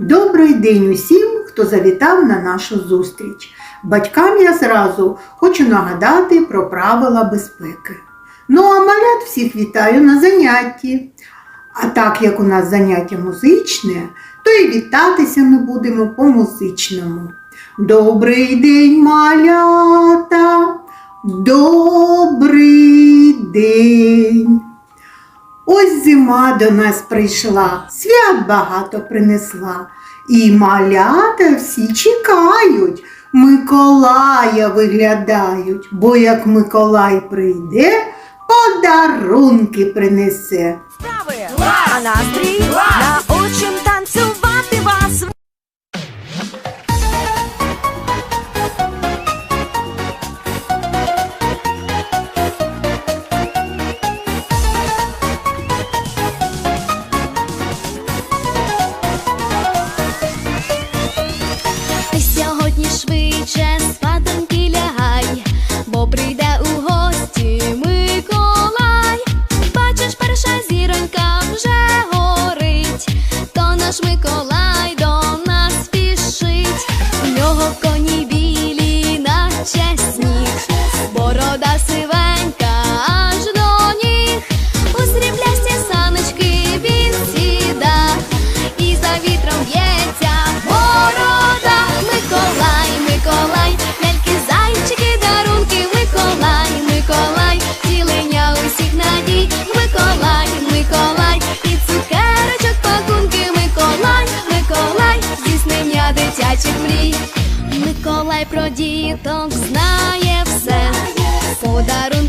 Добрий день усім, хто завітав на нашу зустріч. Батькам я зразу хочу нагадати про правила безпеки. Ну а малят всіх вітаю на занятті. А так як у нас заняття музичне, то і вітатися ми будемо по-музичному. Добрий день, малята! Добрий день! Ось зима до нас прийшла, свят багато принесла. І малята всі чекають, Миколая виглядають, бо як Миколай прийде, подарунки принесе. Справи, а настрій про діток знає все, подарунки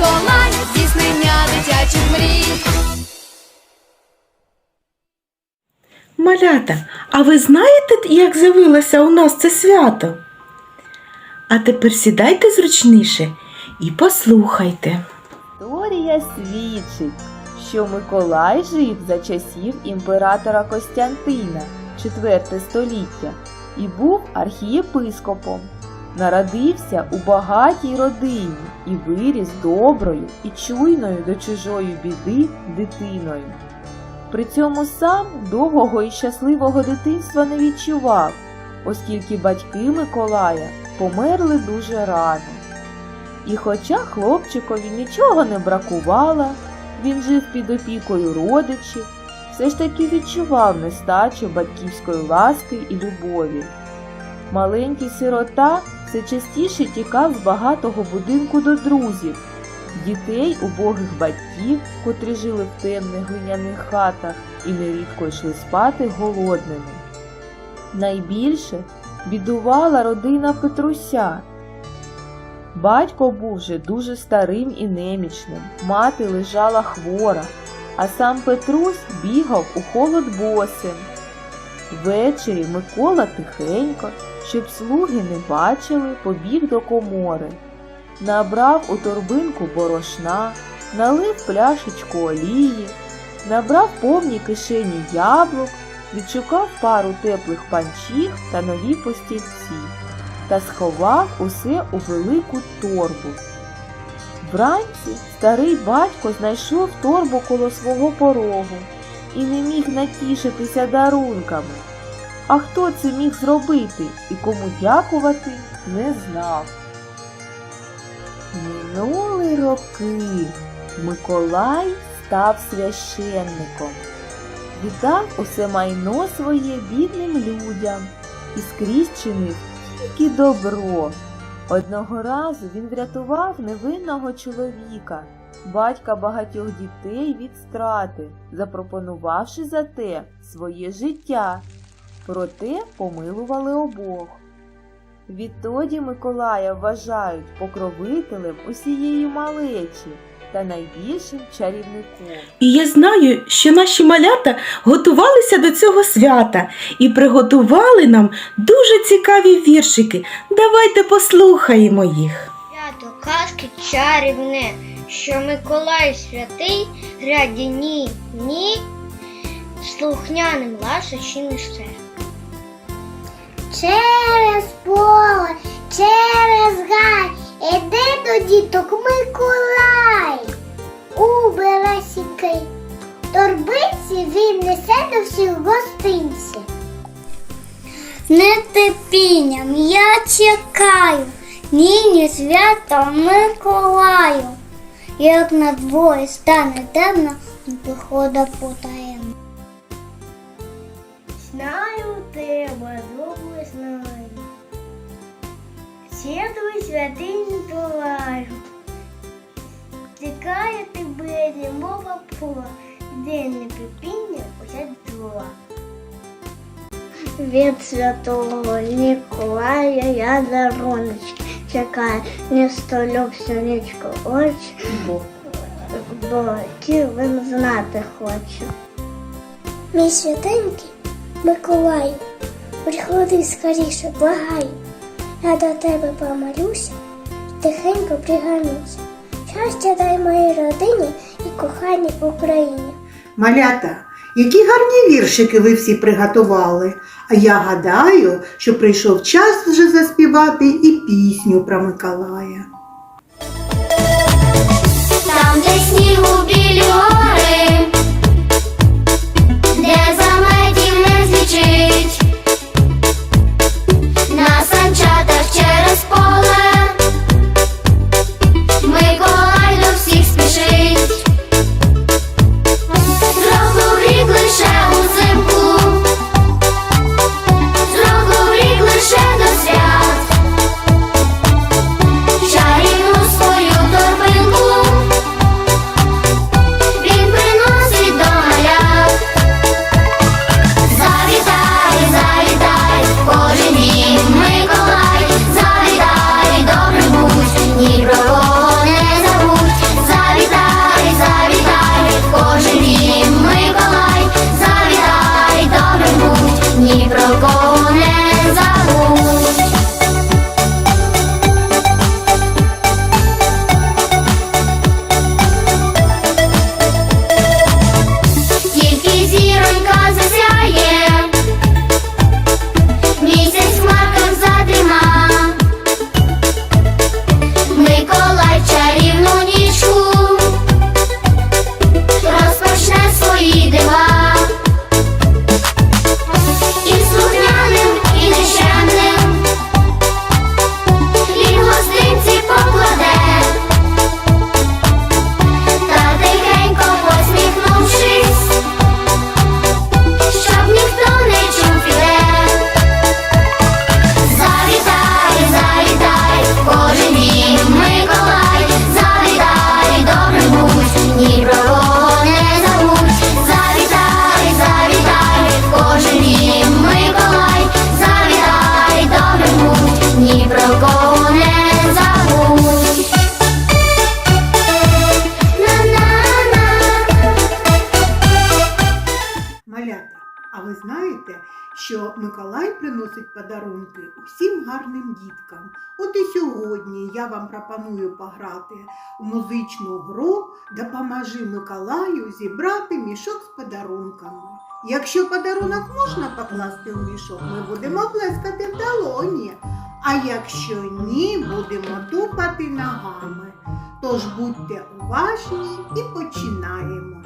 Миколай, здійснення дитячих мрій. Малята, а ви знаєте, як з'явилося у нас це свято? А тепер сідайте зручніше і послухайте. Історія свідчить, що Миколай жив за часів імператора Костянтина, 4 століття, і був архієпископом. Народився у багатій родині і виріс доброю і чуйною до чужої біди дитиною. При цьому сам довгого і щасливого дитинства не відчував, оскільки батьки Миколая померли дуже рано. І хоча хлопчикові нічого не бракувало, він жив під опікою родичів, все ж таки відчував нестачу батьківської ласки і любові. Маленький сирота все частіше тікав з багатого будинку до друзів, дітей убогих батьків, котрі жили в темних глиняних хатах і нерідко йшли спати голодними. Найбільше бідувала родина Петруся. Батько був вже дуже старим і немічним, мати лежала хвора, а сам Петрусь бігав у холод босим. Ввечері Микола тихенько, щоб слуги не бачили, побіг до комори. Набрав у торбинку борошна, налив пляшечку олії, набрав повні кишені яблук відшукав пару теплих панчіх та нові постільці та сховав усе у велику торбу. Вранці старий батько знайшов торбу коло свого порогу і не міг натішитися дарунками. А хто це міг зробити і кому дякувати, не знав. Минули роки. Миколай став священником. Віддав усе майно своє бідним людям і скрізь чинив тільки добро. Одного разу він врятував невинного чоловіка, батька багатьох дітей від страти, запропонувавши за те своє життя. Проте помилували обох. Відтоді Миколая вважають покровителем усієї малечі та найбільшим чарівником. І я знаю, що наші малята готувалися до цього свята і приготували нам дуже цікаві віршики. Давайте послухаємо їх. Свято казки чарівне, що Миколай святий, ні, ні, слухняним ласощі несе. Через поле, через гай, іде до діток Миколай. У бересінький торбиці він несе до всіх гостинці. З нетерпінням я чекаю нині свято Миколаю. Як на двоє стане темно, вихода потаємно. Знаю Святий святий Миколаю. Чекає тебе, немова пула, день нетерпіння уся діла. Від святого Ніколая я даруночки чекаю, не столю всю очі, бо він знати хочу. Мій святенький Миколаю, приходи скоріше, благаю. Я до тебе помолюся, тихенько приганюся. Щастя дай моїй родині і коханій Україні. Малята, які гарні віршики ви всі приготували. А я гадаю, що прийшов час вже заспівати і пісню про Миколая. Там, де снігу білі гори, подарунки усім гарним діткам. От і сьогодні я вам пропоную пограти у музичну гру Допоможи Миколаю зібрати мішок з подарунками. Якщо подарунок можна покласти у мішок, ми будемо плескати в долоні. А якщо ні, будемо тупати ногами. Тож будьте уважні і починаємо.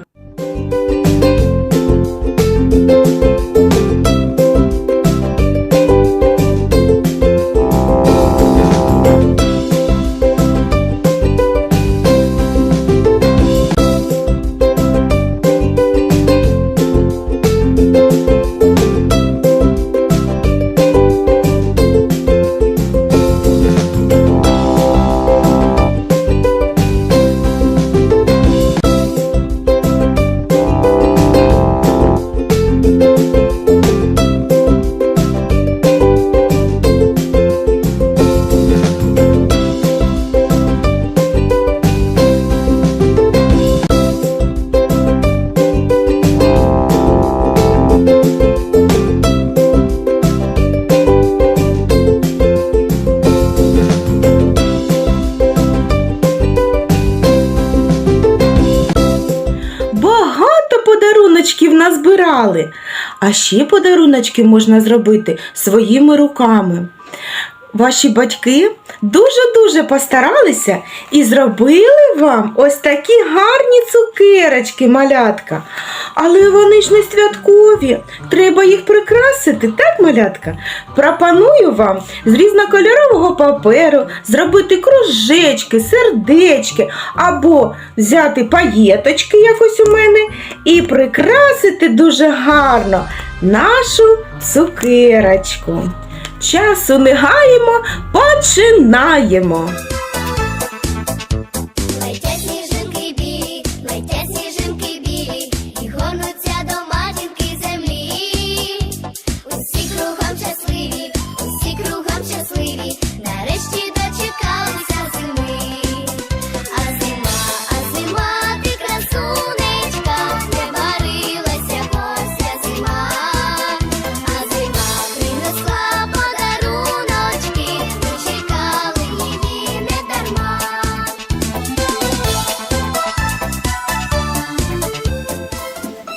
А ще подаруночки можна зробити своїми руками. Ваші батьки дуже-дуже постаралися і зробили вам ось такі гарні цукерочки, малятка. Але вони ж не святкові. Треба їх прикрасити, так, малятка? Пропоную вам з різнокольорового паперу зробити кружечки, сердечки або взяти паєточки, як ось у мене, і прикрасити дуже гарно нашу цукерочку. Часу не гаємо, починаємо.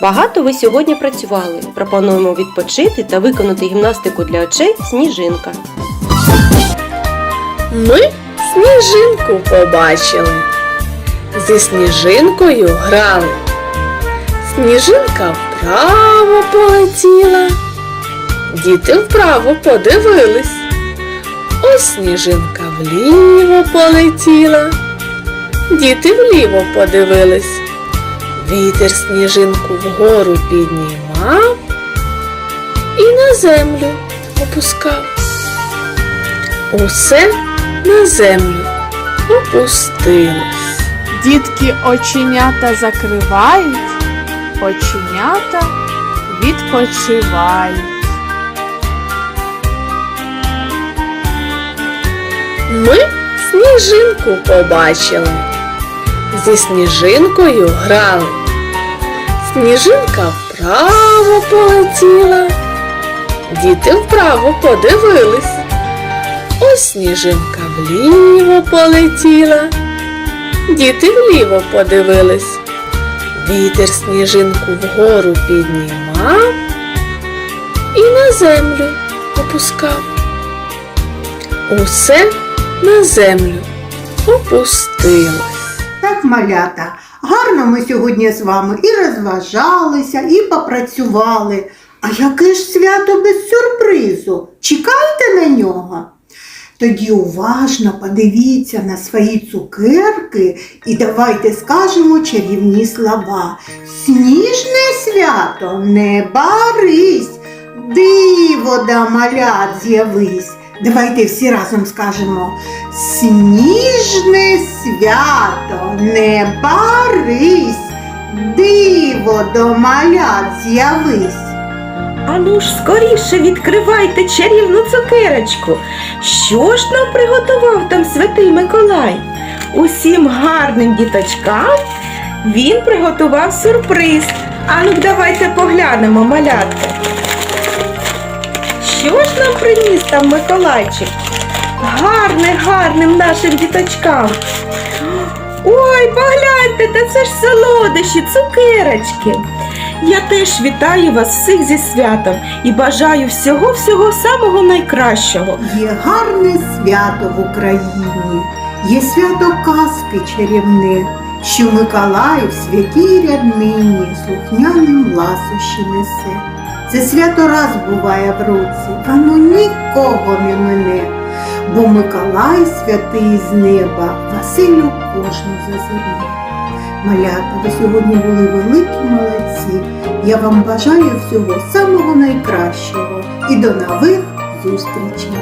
Багато ви сьогодні працювали. Пропонуємо відпочити та виконати гімнастику для очей сніжинка. Ми сніжинку побачили. Зі сніжинкою грали. Сніжинка вправо полетіла. Діти вправо подивились. Ось сніжинка вліво полетіла. Діти вліво подивились. Вітер сніжинку вгору піднімав і на землю опускав. Усе на землю опустилось. Дітки оченята закривають, оченята відпочивають. Ми сніжинку побачили. Зі сніжинкою грали. Сніжинка вправо полетіла. Діти вправо подивились. Ось сніжинка вліво полетіла. Діти вліво подивились. Вітер сніжинку вгору піднімав і на землю опускав. Усе на землю опустилось. Так, малята, гарно ми сьогодні з вами і розважалися, і попрацювали. А яке ж свято без сюрпризу? Чекайте на нього. Тоді уважно подивіться на свої цукерки і давайте скажемо чарівні слова. Сніжне свято не барись, диво да малят з'явись. Давайте всі разом скажемо Сніжне свято, не барись, диво до малят з'явись. Ану ж скоріше відкривайте чарівну цукерочку. Що ж нам приготував там святий Миколай? Усім гарним діточкам він приготував сюрприз. А ну давайте поглянемо, малятка. Що ж нам приніс там Миколайчик? Гарне, гарним нашим діточкам. Ой, погляньте, та це ж солодощі, цукерочки. Я теж вітаю вас всіх зі святом і бажаю всього-всього самого найкращого. Є гарне свято в Україні, є свято казки чарівне, що Миколай в святій ряднині слухняним ласощі несе. Це свято раз буває в році, воно нікого не мине, бо Миколай святий з неба, Василю кожну зазирне. Малята, ви сьогодні були великі молодці. Я вам бажаю всього самого найкращого і до нових зустрічей.